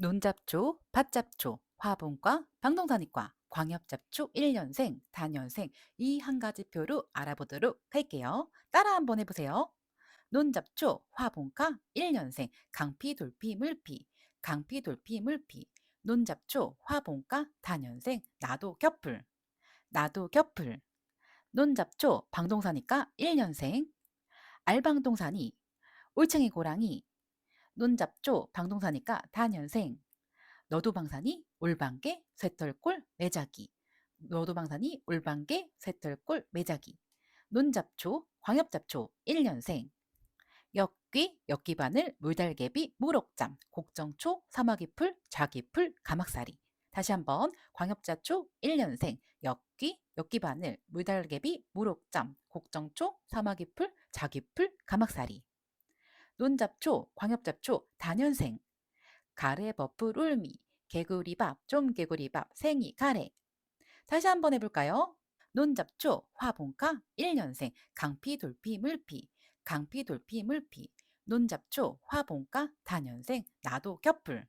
논잡초, 밭잡초, 화분과 방동산이과, 광엽잡초 1년생, 4년생 이 한 가지 표로 알아보도록 할게요. 따라 한번 해보세요. 논잡초, 화분과 1년생, 강피 돌피, 물피, 강피 돌피, 물피, 논잡초, 화분과 4년생, 나도 겹풀, 나도 겹풀, 논잡초, 방동산이과 1년생, 알방동산이, 올챙이 고랑이, 논잡초, 방동산이과 4년생, 너도방산이, 올방개, 쇠털골, 매자기, 너도방산이, 올방개, 쇠털골, 매자기, 논잡초, 광엽잡초, 1년생, 엽귀, 엽기바늘, 물달개비, 무록잠, 곡정초, 사마귀풀, 자기풀, 가막사리. 다시 한번 광엽자초? 1년생, 엽귀, 엽기바늘, 물달개비, 무록잠, 곡정초, 사마귀풀, 자기풀, 가막사리. 논잡초, 광엽잡초, 다년생, 가래, 버풀, 울미, 개구리밥, 좀 개구리밥, 생이, 가래. 다시 한번 해볼까요? 논잡초, 화본가, 1년생, 강피, 돌피, 물피, 강피, 돌피, 물피, 논잡초, 화본가, 다년생, 나도 겹풀,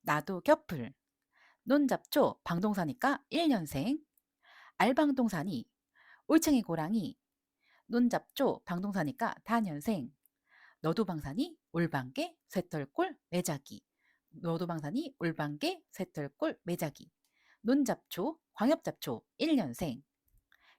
나도 겹풀, 논잡초, 방동사니까 1년생, 알방동사니, 올챙이 고랑이, 논잡초, 방동사니까 다년생, 너도방사니, 올방개, 쇠털골, 매자기, 너도방사니, 올방개, 쇠털골, 매자기, 논잡초, 광엽잡초, 1년생,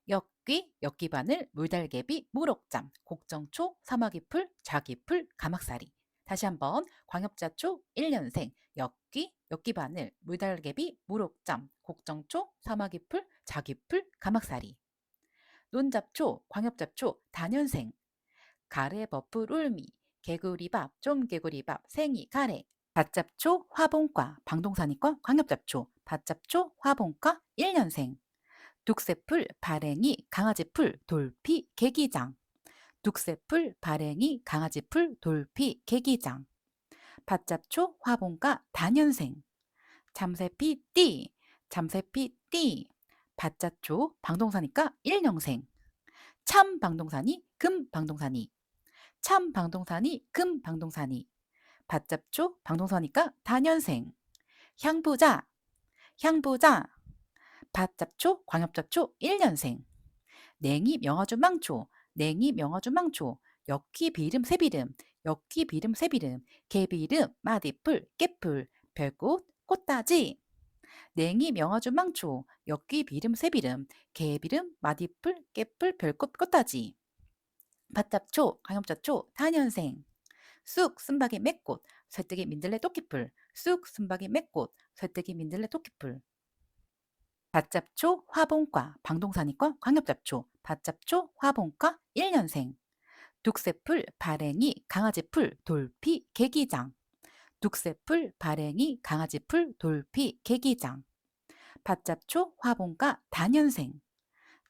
엽귀, 엽기바늘, 물달개비, 무록잠, 곡정초, 사마귀풀, 자기풀, 가막사리. 다시 한번 광엽자초 1년생, 엽귀, 엽기바늘, 물달개비, 무록잠, 곡정초, 사마귀풀, 자기풀, 가막사리. 논잡초, 광엽잡초, 다년생, 가래, 버풀, 울미, 개구리밥, 좀개구리밥, 생이, 가래. 밭잡초, 화봉과, 방동사니과, 광엽잡초, 밭잡초, 화봉과, 1년생. 둑새풀, 발행이, 강아지풀, 돌피, 개기장. 둑새풀, 발행이, 강아지풀, 돌피, 개기장. 밭잡초, 화봉가, 다년생. 잠새피, 띠, 잠새피, 띠. 밭잡초, 방동사니까 1년생. 참 방동사니, 금 방동사니. 참 방동사니, 금 방동사니. 밭잡초, 방동사니까 다년생. 향부자, 향부자. 밭잡초, 광엽잡초 1년생. 냉이, 명화주, 망초, 냉이, 명화주, 망초, 엽기, 비름, 새비름, 엽기, 비름, 새비름, 개비름, 마디풀, 깨풀, 별꽃, 꽃다지. 냉이, 명화주, 망초, 엽기, 비름, 새비름, 개비름, 마디풀, 깨풀, 별꽃, 꽃다지. 밭잡초, 광엽잡초, 다년생. 쑥, 쓴박이, 맥꽃, 쇠뜨기, 민들레, 토끼풀, 쑥, 쓴박이, 맥꽃, 쇠뜨기, 민들레, 토끼풀. 밭잡초, 화봉과, 방동사니과, 광엽잡초, 밭잡초, 화봉과, 1년생. 둑새풀, 발행이, 강아지풀, 돌피, 개기장. 둑새풀, 발행이, 강아지풀, 돌피, 개기장. 밭잡초, 화봉과, 다년생.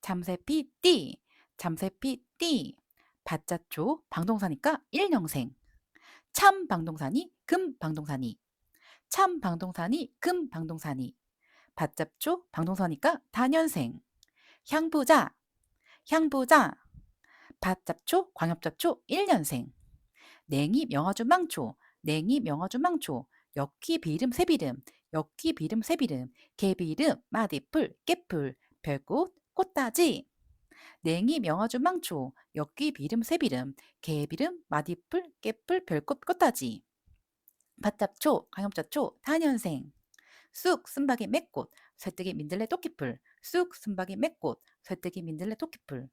잠새피, 띠, 잠새피, 띠. 밭잡초, 방동사니까 1년생. 참 방동사니, 금 방동사니. 참 방동사니, 금 방동사니. 밭잡초, 방동사니까 다년생. 향부자, 향부자. 밭잡초, 광엽잡초 1년생. 냉이, 명화주, 망초, 냉이, 명화주, 망초, 엽기, 비름, 새비름, 엽기, 비름, 새비름, 개비름, 마디풀, 깨풀, 별꽃, 꽃다지. 냉이, 명화주, 망초, 엽기, 비름, 새비름, 개비름, 마디풀, 깨풀, 별꽃, 꽃다지. 밭잡초, 광엽잡초, 다년생. 쑥, 쓴박이, 맥꽃, 쇠뜨기, 민들레, 토끼풀, 쑥, 쓴박이, 맥꽃, 쇠뜨기, 민들레, 토끼풀.